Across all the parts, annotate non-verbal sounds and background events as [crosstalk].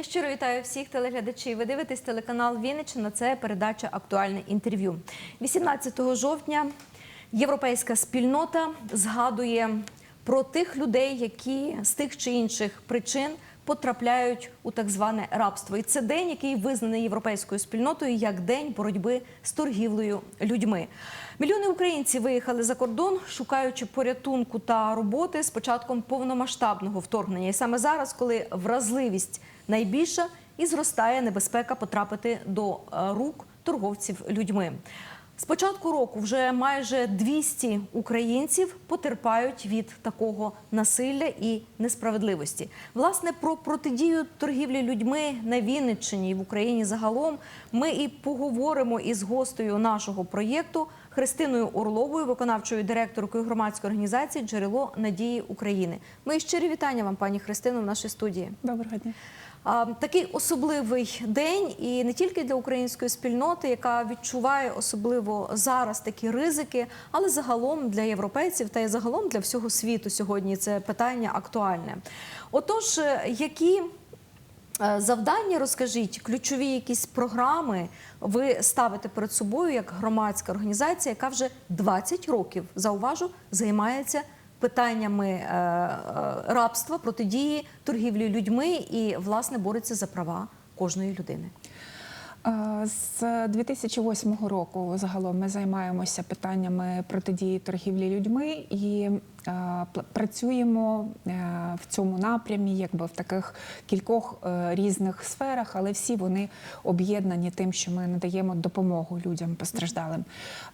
Я щиро вітаю всіх телеглядачів. Ви дивитесь телеканал Вінниччина. Це передача Актуальне інтерв'ю. 18 жовтня європейська спільнота згадує про тих людей, які з тих чи інших причин потрапляють у так зване рабство. І це день, який визнаний європейською спільнотою як день боротьби з торгівлею людьми. Мільйони українців виїхали за кордон, шукаючи порятунку та роботи з початком повномасштабного вторгнення. І саме зараз, коли вразливість найбільша і зростає небезпека потрапити до е, рук торговців людьми. З початку року вже майже 200 українців потерпають від такого насилля і несправедливості. Власне, про протидію торгівлі людьми на Вінниччині і в Україні загалом ми і поговоримо із гостею нашого проєкту Христиною Орловою, виконавчою директоркою громадської організації Джерело надії України. Мої щирі вітання вам, пані Христино, в нашій студії. Доброго дня. Такий особливий день, і не тільки для української спільноти, яка відчуває особливо зараз такі ризики, але загалом для європейців та й загалом для всього світу сьогодні це питання актуальне. Отож, е, які е, завдання розкажіть, ключові якісь програми ви ставите перед собою як громадська організація, яка вже 20 років зауважу займається питаннями е, е, рабства, протидії торгівлі людьми і власне бореться за права кожної людини. Е, З 2008 року загалом ми займаємося питаннями протидії торгівлі людьми і працюємо е, в цьому напрямі, якби в таких кількох е, різних сферах, але всі вони об'єднані тим, що ми надаємо допомогу людям постраждалим.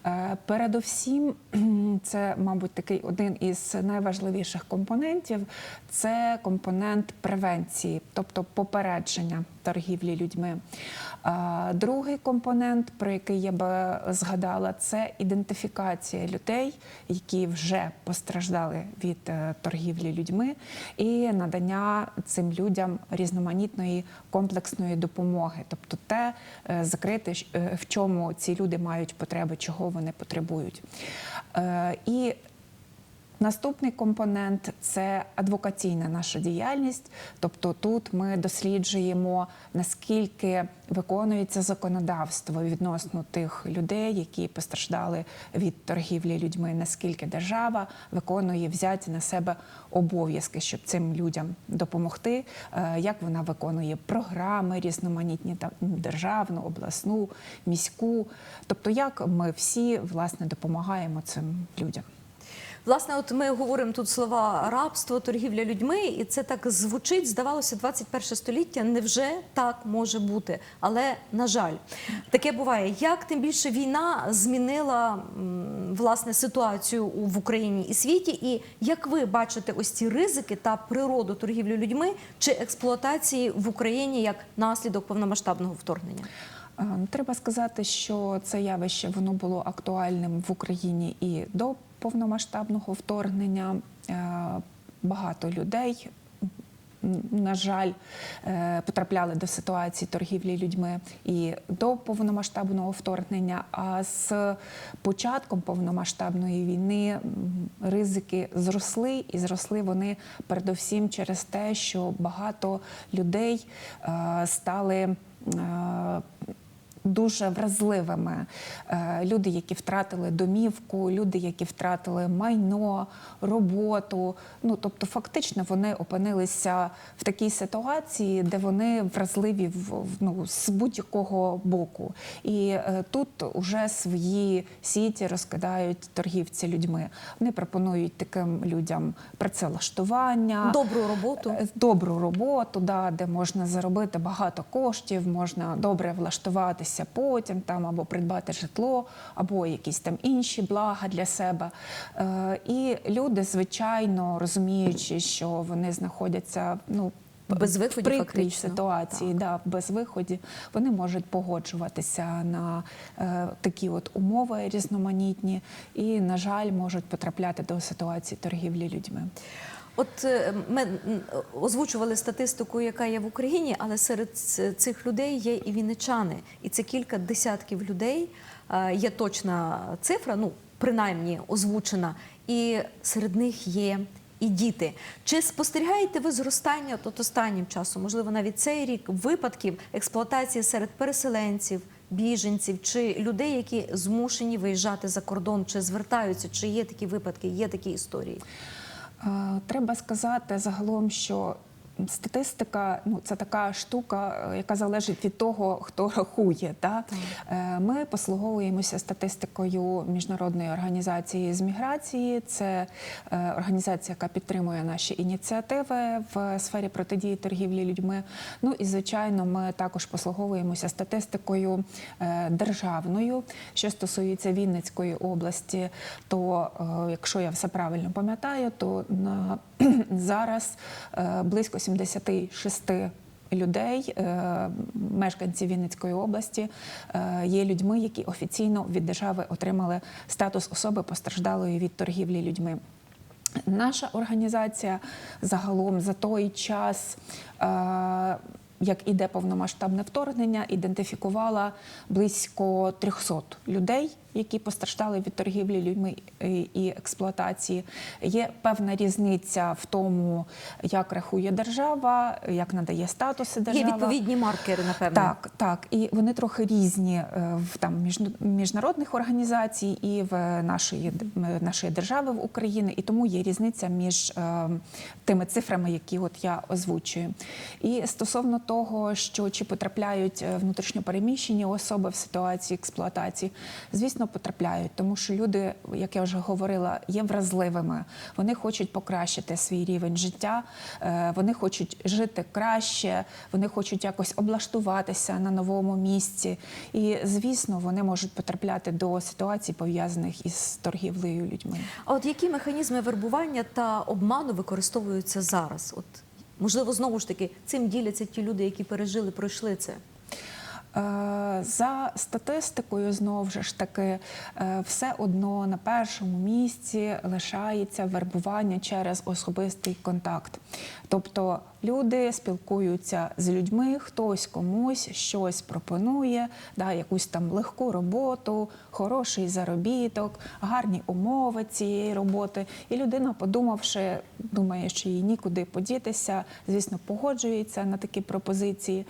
Е, Передовсім, [clears throat] це, мабуть, такий один із найважливіших компонентів це компонент превенції, тобто попередження торгівлі людьми. Другий компонент, про який я би згадала, це ідентифікація людей, які вже постраждали від е, торгівлі людьми, і надання цим людям різноманітної комплексної допомоги, тобто те е, закрити, е, в чому ці люди мають потреби, чого вони потребують. І Наступний компонент це адвокаційна наша діяльність. Тобто тут ми досліджуємо, наскільки виконується законодавство відносно тих людей, які постраждали від торгівлі людьми, наскільки держава виконує взяті на себе обов'язки, щоб цим людям допомогти, е, як вона виконує програми різноманітні державну, обласну, міську. Тобто, як ми всі власне допомагаємо цим людям. Власне, от ми говоримо тут слова рабство, торгівля людьми, і це так звучить. Здавалося, 21 століття невже так може бути? Але на жаль, таке буває. Як тим більше війна змінила власне ситуацію в Україні і світі, і як ви бачите ось ці ризики та природу торгівлі людьми чи експлуатації в Україні як наслідок повномасштабного вторгнення? Е, ну, Треба сказати, що це явище воно було актуальним в Україні і до повномасштабного вторгнення. Е, Багато людей, на жаль, е, потрапляли до ситуації торгівлі людьми і до повномасштабного вторгнення. А з початком повномасштабної війни ризики зросли, і зросли вони передовсім через те, що багато людей е, стали. Дуже вразливими Е, люди, які втратили домівку, люди, які втратили майно, роботу. Ну тобто, фактично, вони опинилися в такій ситуації, де вони вразливі в в- ну, з будь-якого боку. І е, тут уже свої сіті розкидають торгівці людьми. Вони пропонують таким людям працевлаштування, Добру роботу. Е, добру роботу, да, де можна заробити багато коштів, можна добре влаштуватися потім там або придбати житло, або якісь там інші блага для себе. Е, і люди, звичайно, розуміючи, що вони знаходяться ну. Без виходу, в прикрій ситуації, да, без виходу, вони можуть погоджуватися на е, такі от умови різноманітні і, на жаль, можуть потрапляти до ситуації торгівлі людьми. От е, ми озвучували статистику, яка є в Україні, але серед цих людей є і вінничани. І це кілька десятків людей. Е, Є точна цифра, ну принаймні озвучена. І серед них є і діти. Чи спостерігаєте ви зростання от останнім часом, можливо, навіть цей рік випадків експлуатації серед переселенців, біженців чи людей, які змушені виїжджати за кордон, чи звертаються, чи є такі випадки, є такі історії? Е, Треба сказати загалом, що статистика ну це така штука, е, яка залежить від того, хто рахує. Да? Е, Ми послуговуємося статистикою міжнародної організації з міграції. Це е, організація, яка підтримує наші ініціативи в сфері протидії торгівлі людьми. Ну і звичайно, ми також послуговуємося статистикою державною. Що стосується Вінницької області, то якщо я все правильно пам'ятаю, то на [clears throat] зараз е, близько 76 людей, е, мешканців Вінницької області, е, є людьми, які офіційно від держави отримали статус особи постраждалої від торгівлі людьми. Наша організація загалом за той час, як іде повномасштабне вторгнення, ідентифікувала близько 300 людей, які постраждали від торгівлі людьми і- експлуатації. Є певна різниця в тому, як рахує держава, як надає статуси держава. Є відповідні маркери, напевно. Так, так, і вони трохи різні е, в там міжнародних організацій і в нашої нашої держави в Україні, і тому є різниця між е, тими цифрами, які от я озвучую. І стосовно того, що чи потрапляють е, внутрішньопереміщені особи в ситуації експлуатації, звісно, потрапляють, тому що люди, як я вже говорила, є вразливими. Вони хочуть покращити свій рівень життя, е, вони хочуть жити краще, вони хочуть якось облаштуватися на новому місці. І звісно, вони можуть потрапляти до ситуацій, пов'язаних із торгівлею людьми. А от які механізми вербування та обману використовуються зараз? От можливо, знову ж таки, цим діляться ті люди, які пережили, пройшли це. Е, За статистикою, знову ж таки, е, все одно на першому місці лишається вербування через особистий контакт. Тобто люди спілкуються з людьми, хтось комусь щось пропонує, да, якусь там легку роботу, хороший заробіток, гарні умови цієї роботи. І людина, подумавши, думає, що їй нікуди подітися, звісно, погоджується на такі пропозиції.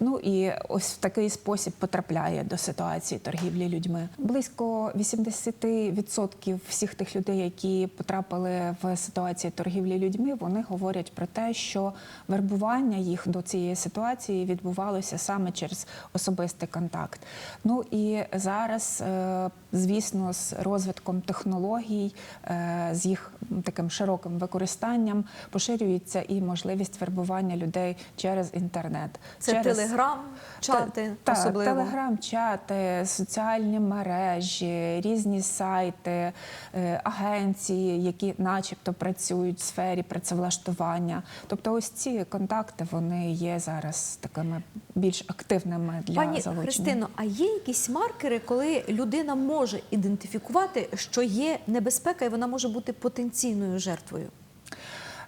Ну і ось в такий спосіб потрапляє до ситуації торгівлі людьми. Близько 80% всіх тих людей, які потрапили в ситуацію торгівлі людьми, вони говорять про те, що вербування їх до цієї ситуації відбувалося саме через особистий контакт. Ну і зараз, е, звісно, з розвитком технологій, е, з їх таким широким використанням поширюється і можливість вербування людей через інтернет. Це через... телеграм, чати, Так, особливо. телеграм-чати, соціальні мережі, різні сайти, е, агенції, які начебто працюють в сфері працевлаштування. Тобто, ось ці контакти вони є зараз такими більш активними для Пані залучення. Христино, а є якісь маркери, коли людина може ідентифікувати, що є небезпека, і вона може бути потенційною жертвою?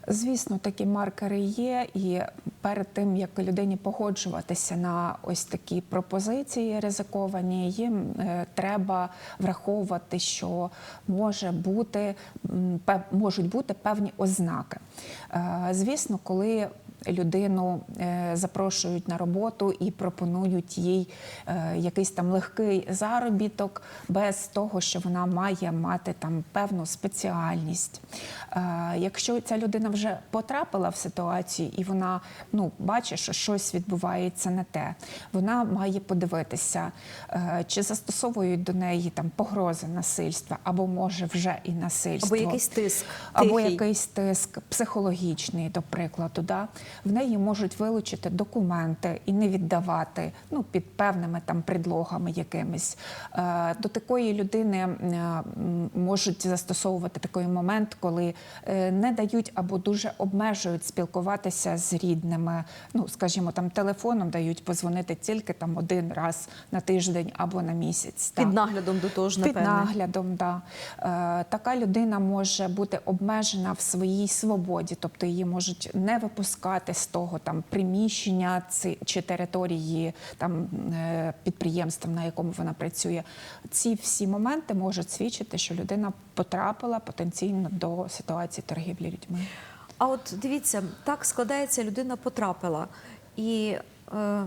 Звісно, такі маркери є, і перед тим як людині погоджуватися на ось такі пропозиції ризиковані, їм е, треба враховувати, що може бути можуть бути певні ознаки. Е, Звісно, коли людину е, запрошують на роботу і пропонують їй е, якийсь там легкий заробіток без того, що вона має мати там певну спеціальність. Е, Якщо ця людина вже потрапила в ситуацію і вона ну, бачить, що щось відбувається не те, вона має подивитися, чи застосовують до неї там погрози насильства, або може вже і насильство. Або якийсь тиск, Або тихий. якийсь тиск психологічний, до прикладу, да? В неї можуть вилучити документи і не віддавати ну, під певними там предлогами якимись. Е, До такої людини е, можуть застосовувати такий момент, коли е, не дають або дуже обмежують спілкуватися з рідними. Ну, скажімо, там телефоном дають позвонити тільки там один раз на тиждень або на місяць. Під так. наглядом до того ж, Під наглядом, да. Така людина може бути обмежена в своїй свободі, тобто її можуть не випускати забрати з того там приміщення чи території там е, підприємства, на якому вона працює. Ці всі моменти можуть свідчити, що людина потрапила потенційно до ситуації торгівлі людьми. А от дивіться, так складається, людина потрапила і е,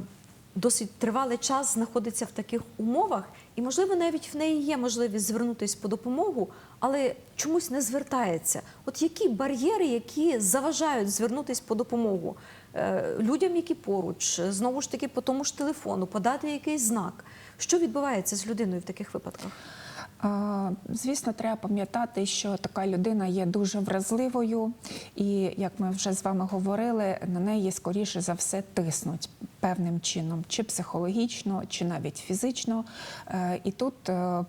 досить тривалий час знаходиться в таких умовах, і, можливо, навіть в неї є можливість звернутися по допомогу, але чомусь не звертається. От які бар'єри, які заважають звернутися по допомогу е, людям, які поруч, знову ж таки, по тому ж телефону, подати якийсь знак. Що відбувається з людиною в таких випадках? Звісно, треба пам'ятати, що така людина є дуже вразливою, і як ми вже з вами говорили, на неї скоріше за все тиснуть певним чином, чи психологічно, чи навіть фізично. Е, І тут е,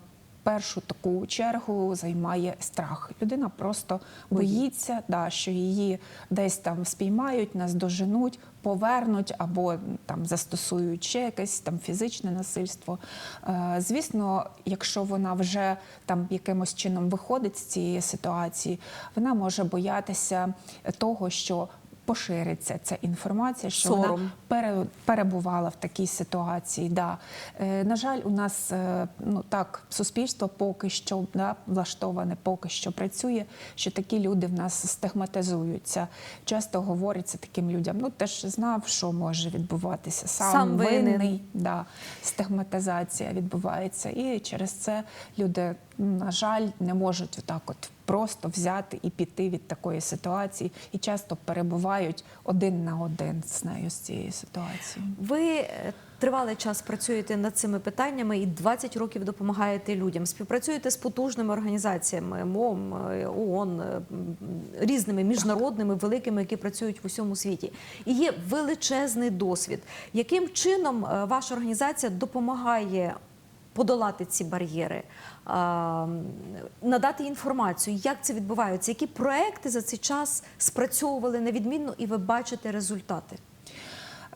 першу таку чергу займає страх. Людина просто боїться, да, що її десь там спіймають, наздоженуть, повернуть або там застосують ще якесь там фізичне насильство. Е, Звісно, якщо вона вже там якимось чином виходить з цієї ситуації, вона може боятися того, що пошириться ця інформація, що Сором. вона пере, перебувала в такій ситуації. Да. Е, на жаль, у нас е, ну так суспільство поки що да, влаштоване, поки що працює, що такі люди в нас стигматизуються. Часто говориться таким людям: ну ти ж знав, що може відбуватися. Сам, Сам винен. винний. Да, стигматизація відбувається. І через це люди, на жаль, не можуть отак от просто взяти і піти від такої ситуації, і часто перебувають один на один з нею з цією ситуацією. Ви е, тривалий час працюєте над цими питаннями і 20 років допомагаєте людям. Співпрацюєте з потужними організаціями МОМ, е, ООН, е, різними міжнародними великими, які працюють в усьому світі. І є величезний досвід. Яким чином ваша організація допомагає? Подолати ці бар'єри, надати інформацію, як це відбувається, які проекти за цей час спрацьовували невідмінно, і ви бачите результати.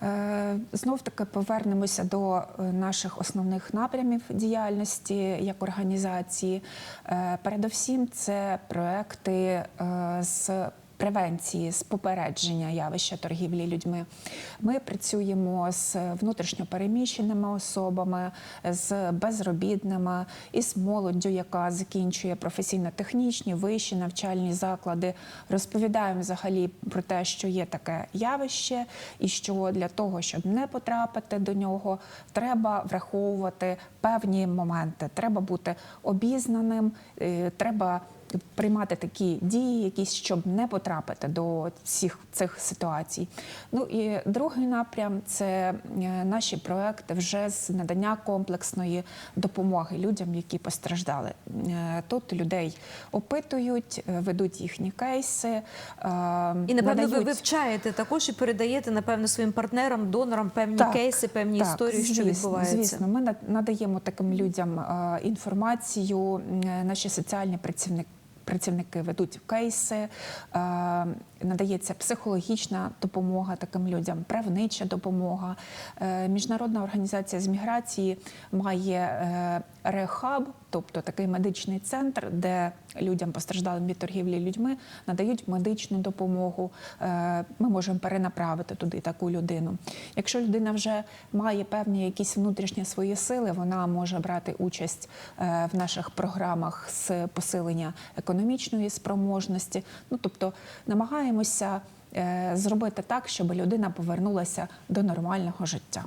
Е, Знов таки повернемося до е, наших основних напрямів діяльності як організації. Е, Передовсім це проекти з превенції, з попередження явища торгівлі людьми. Ми працюємо з внутрішньо переміщеними особами, з безробітними і з молоддю, яка закінчує професійно-технічні вищі навчальні заклади. Розповідаємо взагалі про те, що є таке явище, і що для того, щоб не потрапити до нього, треба враховувати певні моменти. Треба бути обізнаним, е, треба приймати такі дії, якісь, щоб не потрапити до всіх цих ситуацій. Ну і другий напрям це е, наші проекти вже з надання комплексної допомоги людям, які постраждали. Е, Тут людей опитують, е, ведуть їхні кейси. е, І напевно ви вивчаєте також і передаєте напевно своїм партнерам, донорам певні Так, кейси, певні так, історії, що звісно, відбуваються. Звісно, ми над- надаємо таким людям інформацію. Наші соціальні працівники. Працівники ведуть кейси, е, надається психологічна допомога таким людям, правнича допомога. Е, Міжнародна організація з міграції має е, рехаб, тобто такий медичний центр, де людям постраждалим від торгівлі людьми надають медичну допомогу. Е, Ми можемо перенаправити туди таку людину. Якщо людина вже має певні якісь внутрішні свої сили, вона може брати участь в наших програмах з посилення економічної спроможності. Ну тобто намагаємося е, зробити так, щоб людина повернулася до нормального життя.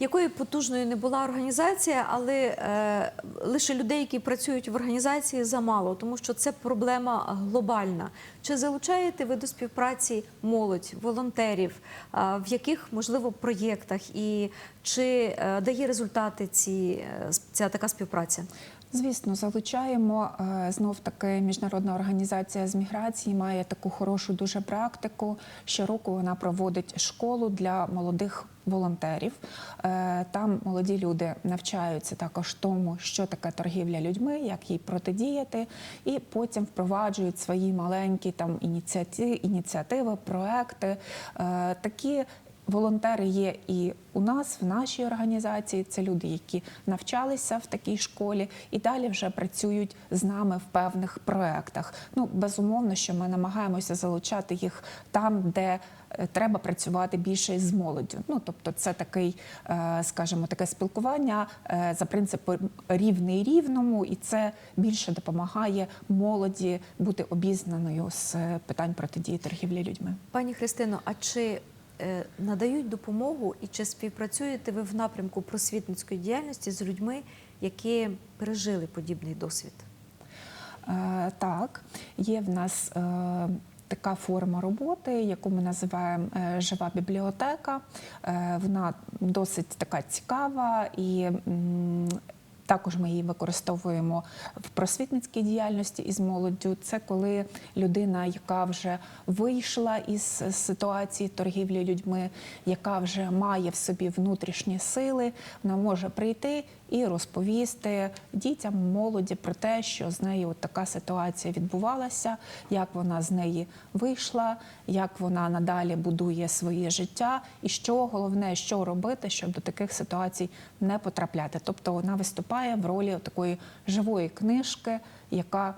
Якою потужною не була організація, але е, лише людей, які працюють в організації, замало, тому що це проблема глобальна. Чи залучаєте ви до співпраці молодь, волонтерів, а, в яких можливо проєктах, і чи е, дає результати ці, е, ця така співпраця? Звісно, залучаємо Е, знов таки міжнародна організація з міграції має таку хорошу дуже практику. Щороку вона проводить школу для молодих волонтерів. Е, Там молоді люди навчаються також тому, що таке торгівля людьми, як їй протидіяти, і потім впроваджують свої маленькі там ініціативи, проекти. Е, Такі волонтери є і у нас, в нашій організації. Це люди, які навчалися в такій школі і далі вже працюють з нами в певних проєктах. Ну, безумовно, що ми намагаємося залучати їх там, де е, треба працювати більше з молоддю. Ну, тобто, це такий, е, скажімо, таке спілкування е, за принципом рівний рівному, і це більше допомагає молоді бути обізнаною з питань протидії торгівлі людьми. Пані Христино, а чи надають допомогу і чи співпрацюєте ви в напрямку просвітницької діяльності з людьми, які пережили подібний досвід? Е, Так, є в нас е, така форма роботи, яку ми називаємо е, жива бібліотека. Е, Вона досить така цікава і. Також ми її використовуємо в просвітницькій діяльності із молоддю. Це коли людина, яка вже вийшла із ситуації торгівлі людьми, яка вже має в собі внутрішні сили, вона може прийти і розповісти дітям, молоді про те, що з нею от така ситуація відбувалася, як вона з неї вийшла, як вона надалі будує своє життя, і що головне, що робити, щоб до таких ситуацій не потрапляти. Тобто вона виступає в ролі такої живої книжки, яка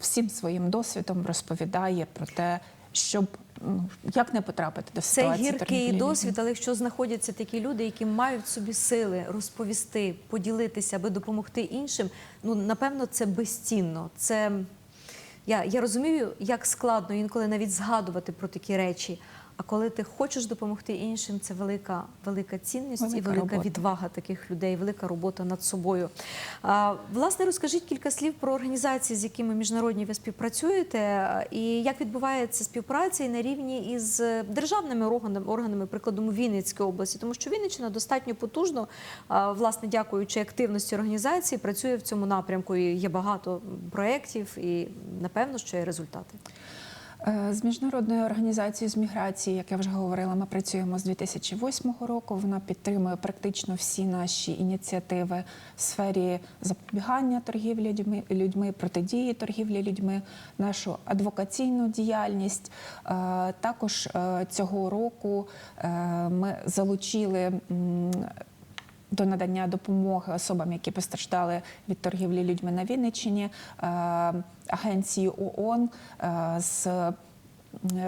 всім своїм досвідом розповідає про те, щоб ну, як не потрапити до Це гіркий досвід, але якщо знаходяться такі люди, які мають в собі сили розповісти, поділитися, аби допомогти іншим, ну напевно, це безцінно. Це я, я розумію, як складно інколи навіть згадувати про такі речі. А коли ти хочеш допомогти іншим, це велика, велика цінність і Велика велика робота. відвага таких людей, велика робота над собою. А, власне, розкажіть кілька слів про організації, з якими міжнародні ви співпрацюєте, і як відбувається співпраця і на рівні із державними органами, органами прикладом у Вінницької області, тому що Вінниччина достатньо потужно, а, власне, дякуючи активності організації, працює в цьому напрямку. І є багато проєктів, і напевно, що є результати. Е, З міжнародною організацією з міграції, як я вже говорила, ми працюємо з 2008 року. Вона підтримує практично всі наші ініціативи в сфері запобігання торгівлі людьми, людьми протидії торгівлі людьми, нашу адвокаційну діяльність. Е, Також е, цього року ми залучили. До надання допомоги особам, які постраждали від торгівлі людьми на Вінниччині, е, агенції ООН е, з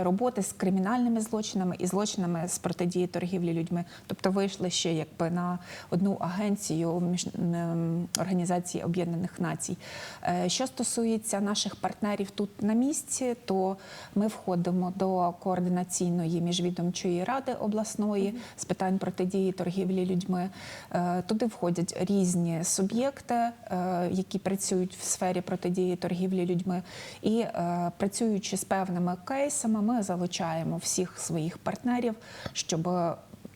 роботи з кримінальними злочинами і злочинами з протидії торгівлі людьми. Тобто вийшли ще якби на одну агенцію між Організації Об'єднаних Націй. Е, Що стосується наших партнерів тут на місці, то ми входимо до координаційної міжвідомчої ради обласної з питань протидії торгівлі людьми. Е, Туди входять різні суб'єкти, е, які працюють в сфері протидії торгівлі людьми, і працюючи з певними кейсами, ми залучаємо всіх своїх партнерів, щоб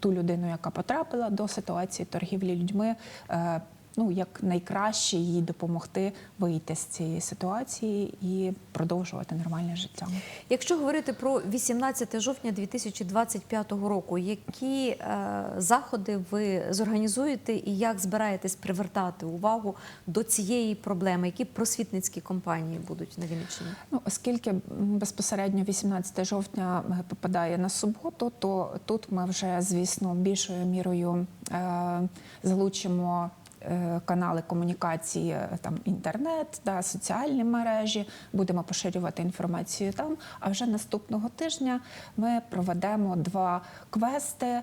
ту людину, яка потрапила до ситуації торгівлі людьми, е, ну як найкраще їй допомогти вийти з цієї ситуації і продовжувати нормальне життя. Якщо говорити про 18 жовтня 2025 року, які е, заходи ви зорганізуєте і як збираєтесь привертати увагу до цієї проблеми? Які просвітницькі компанії будуть на Вінниччині? Ну, оскільки безпосередньо 18 жовтня е, попадає на суботу, то тут ми вже, звісно, більшою мірою е, залучимо. Е, Канали комунікації, е, там інтернет, да, соціальні мережі, будемо поширювати інформацію там. А вже наступного тижня ми проведемо два квести е,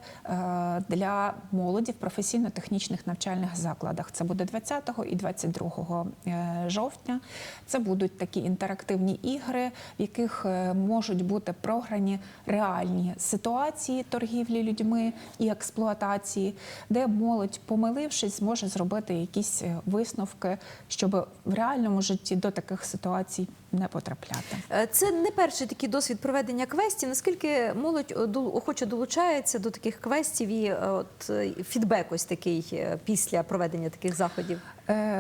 для молоді в професійно-технічних навчальних закладах. Це буде 20 і 22 е, жовтня. Це будуть такі інтерактивні ігри, в яких можуть бути програні реальні ситуації торгівлі людьми і експлуатації, де молодь, помилившись, зможе зробити якісь е, висновки, щоб в реальному житті до таких ситуацій не потрапляти. Е, Це не перший такий досвід проведення квестів. Наскільки молодь е, охоче долучається до таких квестів і от фідбек ось такий після проведення таких заходів?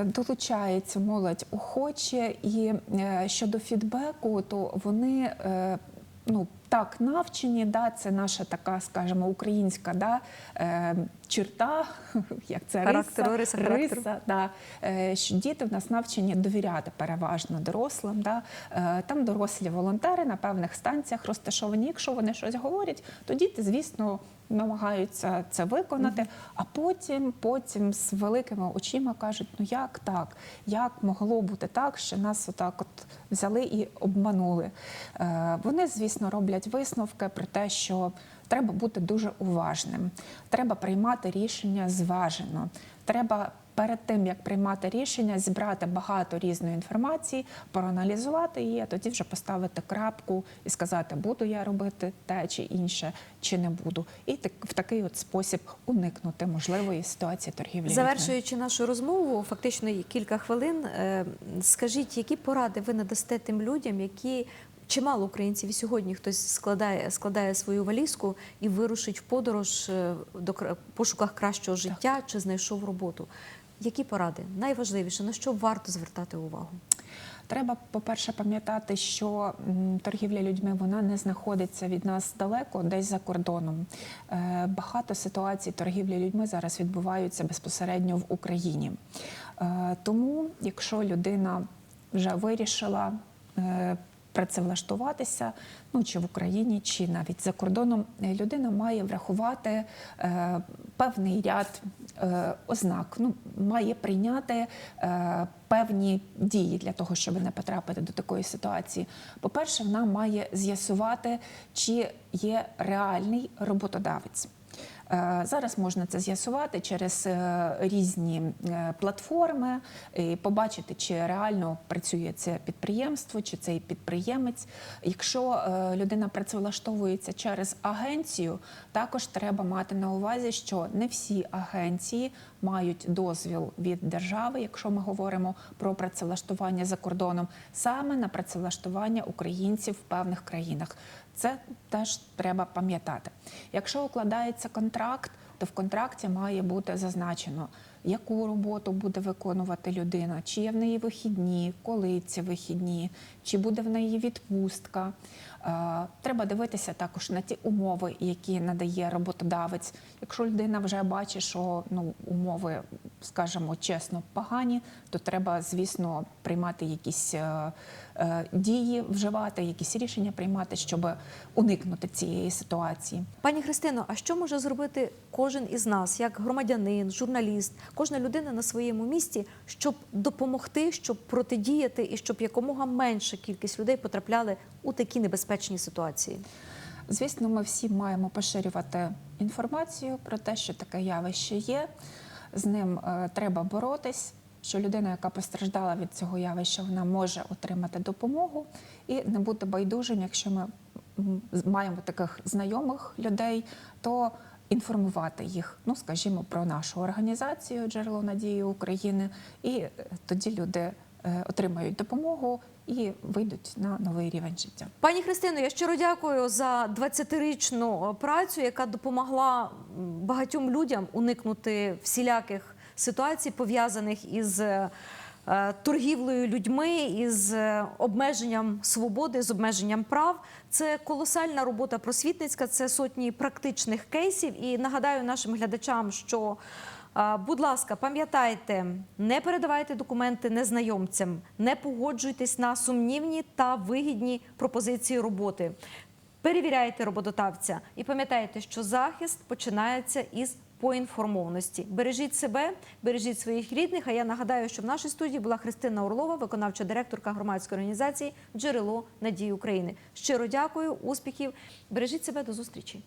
Долучається молодь охоче, і щодо фідбеку, то вони ну так навчені, да, це наша така, скажімо, українська да, е, черта, [laughs] як це Характеру, риса, риса характеру. риса, да, е, що діти в нас навчені довіряти переважно дорослим. Да. Е, Там дорослі волонтери на певних станціях розташовані. Якщо вони щось говорять, то діти, звісно, намагаються це виконати, а потім, потім з великими очима кажуть: ну як так? Як могло бути так, що нас отак от взяли і обманули? Е, Вони, звісно, роблять висновки про те, що треба бути дуже уважним, треба приймати рішення зважено. Треба перед тим як приймати рішення, зібрати багато різної інформації, проаналізувати її, а тоді вже поставити крапку і сказати, буду я робити те чи інше, чи не буду. І так в такий от спосіб уникнути можливої ситуації торгівлі. Завершуючи нашу розмову, фактично кілька хвилин. е, Скажіть, які поради ви надасте тим людям, які чимало українців і сьогодні хтось складає, складає свою валізку і вирушить в подорож е, до пошуках кращого життя чи знайшов роботу? Які поради? Найважливіше, на що варто звертати увагу? Треба, по-перше, пам'ятати, що торгівля людьми вона не знаходиться від нас далеко, десь за кордоном. Е, Багато ситуацій торгівлі людьми зараз відбуваються безпосередньо в Україні. Е, Тому, якщо людина вже вирішила е, працевлаштуватися, ну чи в Україні, чи навіть за кордоном, е, людина має врахувати е, певний ряд е, ознак, ну має прийняти е, певні дії для того, щоб не потрапити до такої ситуації. По-перше, вона має з'ясувати, чи є реальний роботодавець. Е, Зараз можна це з'ясувати через е, різні е, платформи, і побачити, чи реально працює це підприємство, чи цей підприємець. Якщо людина працевлаштовується через агенцію, також треба мати на увазі, що не всі агенції мають дозвіл від держави, якщо ми говоримо про працевлаштування за кордоном, саме на працевлаштування українців в певних країнах. Це теж треба пам'ятати. Якщо укладається контракт, то в контракті має бути зазначено, яку роботу буде виконувати людина, чи є в неї вихідні, коли ці вихідні, чи буде в неї відпустка. Е, Треба дивитися також на ті умови, які надає роботодавець. Якщо людина вже бачить, що ну, умови, скажімо чесно, погані, то треба, звісно, приймати якісь е, дії, вживати, якісь рішення приймати, щоб уникнути цієї ситуації. Пані Христино, а що може зробити кожен із нас, як громадянин, журналіст, кожна людина на своєму місці, щоб допомогти, щоб протидіяти і щоб якомога менша кількість людей потрапляли у такі небезпечні ситуації? Звісно, ми всі маємо поширювати інформацію про те, що таке явище є. З ним е, треба боротись. Що людина, яка постраждала від цього явища, вона може отримати допомогу і не бути байдужим, якщо ми маємо таких знайомих людей, то інформувати їх, ну скажімо, про нашу організацію Джерело надії України, і е, тоді люди е, отримають допомогу і вийдуть на новий рівень життя. Пані Христино, я щиро дякую за 20-річну працю, яка допомогла багатьом людям уникнути всіляких ситуацій, пов'язаних із е, торгівлею людьми, із е, обмеженням свободи, з обмеженням прав. Це колосальна робота просвітницька, це сотні практичних кейсів. І нагадаю нашим глядачам, що Будь ласка, пам'ятайте, не передавайте документи незнайомцям, не погоджуйтесь на сумнівні та вигідні пропозиції роботи. Перевіряйте роботодавця і пам'ятайте, що захист починається із поінформованості. Бережіть себе, бережіть своїх рідних. А я нагадаю, що в нашій студії була Христина Орлова, виконавча директорка громадської організації Джерело надії України. Щиро дякую, успіхів. Бережіть себе до зустрічі.